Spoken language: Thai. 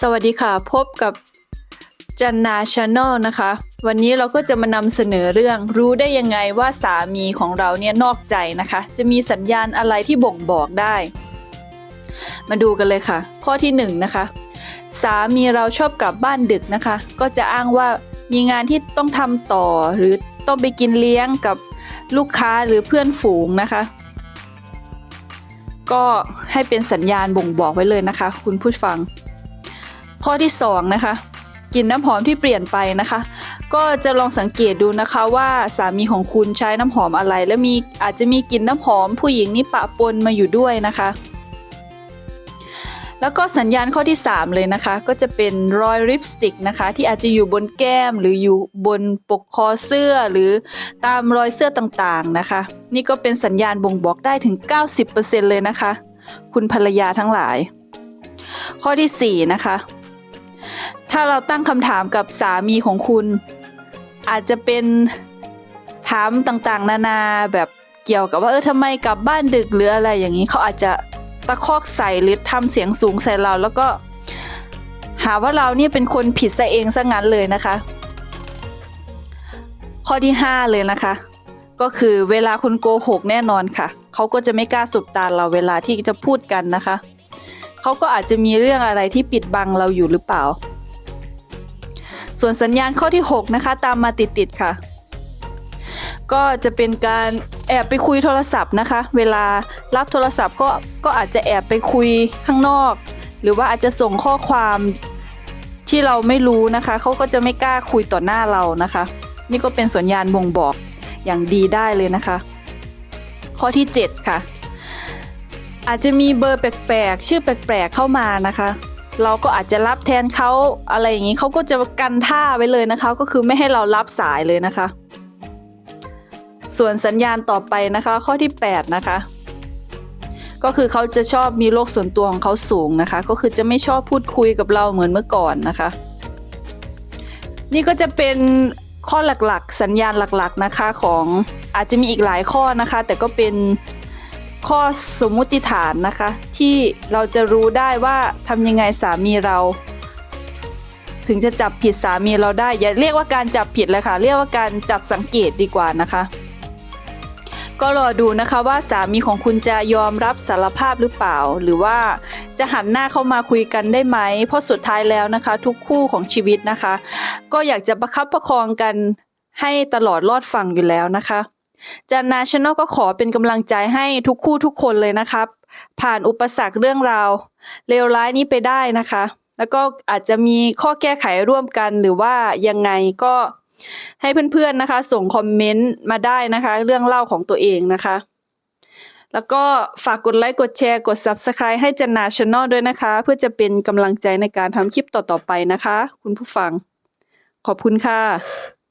สวัสดีค่ะ พบกับจันนาชาแนลนะคะ วันนี้เราก็จะมานำเสนอเรื่องรู้ได้ยังไงว่าสามีของเราเนี่ยนอกใจนะคะ จะมีสัญญาณอะไรที่บ่งบอกได้ มาดูกันเลยค่ะ ข้อที่หนึ่งนะคะสามีเราชอบกลับบ้านดึกนะคะ ก็จะอ้างว่ามีงานที่ต้องทำต่อ หรือต้องไปกินเลี้ยงกับลูกค้าหรือเพื่อนฝูงนะคะ ก็ให้เป็นสัญญาณบ่งบอกไว้เลยนะคะ คุณผู้ฟัง ข้อที่สองนะคะกลิ่นน้ำหอมที่เปลี่ยนไปนะคะ ก็จะลองสังเกตดูนะคะว่าสามีของคุณใช้น้ำหอมอะไร และมีอาจจะมีกลิ่นน้ำหอมผู้หญิงนี่ปะปนมาอยู่ด้วยนะคะ แล้วก็สัญญาณข้อที่ 3 เลยนะคะ ก็จะเป็นรอยลิปสติกนะคะ ที่อาจจะอยู่บนแก้มหรืออยู่บนปกคอเสื้อหรือตามรอยเสื้อต่างๆนะคะ นี่ก็เป็นสัญญาณบ่งบอกได้ถึง 90%เลยนะคะ คุณภรรยาทั้งหลาย ข้อที่ 4 นะคะ ถ้าเราตั้งคำถามกับสามีของคุณ อาจจะเป็นถามต่างๆ นานาแบบเกี่ยวกับว่าเออทำไมกลับบ้านดึกหรืออะไรอย่างนี้เขาอาจจะตะคอกใส่หรือทำเสียงสูงใส่เราแล้วก็หาว่าเราเนี่ยเป็นคนผิดซะเองซะงั้นเลยนะคะ ข้อที่ 5 เลยนะคะ ก็คือเวลาคุณโกหกแน่นอนค่ะ เขาก็จะไม่กล้าสบตาเราเวลาที่จะพูดกันนะคะ เขาก็อาจจะมีเรื่องอะไรที่ปิดบังเราอยู่หรือเปล่า ส่วนสัญญาณข้อที่ 6 นะคะ ตามมาติดๆค่ะ ก็จะเป็นการแอบไปคุยโทรศัพท์นะคะ เวลารับโทรศัพท์ก็ก็อาจจะแอบไปคุยข้างนอก หรือว่าอาจจะส่งข้อความที่เราไม่รู้นะคะเขาก็จะไม่กล้าคุยต่อหน้าเรานะคะ นี่ก็เป็นสัญญาณบ่งบอกอย่างดีได้เลยนะคะ ข้อที่ 7 ค่ะ อาจจะมีเบอร์แปลกๆ ชื่อแปลกๆเข้ามานะคะ เราก็อาจจะรับแทนเขาอะไรอย่างนี้เขาก็จะกันท่าไว้เลยนะคะ ก็คือไม่ให้เรารับสายเลยนะคะ ส่วนสัญญาณต่อไปนะคะ ข้อที่ 8 นะคะ ก็คือเขาจะชอบมีโลกส่วนตัวของเขาสูงนะคะ ก็คือจะไม่ชอบพูดคุยกับเราเหมือนเมื่อก่อนนะคะ นี่ก็จะเป็นข้อหลักๆ สัญญาณหลักๆนะคะของอาจจะมีอีกหลายข้อนะคะ แต่ก็เป็น ข้อสมมุติฐานนะคะ ที่เราจะรู้ได้ว่าทำยังไงสามีเรา ถึงจะจับผิดสามีเราได้ อย่าเรียกว่าการจับผิดเลยค่ะ เรียกว่าการจับสังเกตดีกว่านะคะ ก็รอดูนะคะว่าสามีของคุณจะยอมรับสารภาพหรือเปล่า หรือว่าจะหันหน้าเข้ามาคุยกันได้ไหม เพราะสุดท้ายแล้วนะคะ ทุกคู่ของชีวิตนะคะ ก็อยากจะประคับประคองกันให้ตลอดรอดฝั่งอยู่แล้วนะคะ จานนาชแนลก็ขอเป็นกำลังใจให้ทุกคู่ทุกคนเลยนะครับ ผ่านอุปสรรคเรื่องราวเลวร้ายนี้ไปได้นะคะ แล้วก็อาจจะมีข้อแก้ไขร่วมกันหรือว่ายังไงก็ให้เพื่อนๆนะคะ ส่งคอมเมนต์มาได้นะคะ เรื่องเล่าของตัวเองนะคะ แล้วก็ฝากกดไลค์กดแชร์กด Subscribe ให้จันนาช n น l ด้วยนะคะ เพื่อจะเป็นกำลังใจในการทำคลิปต่อๆไปนะคะ คุณผู้ฟัง ขอบคุณค่ะ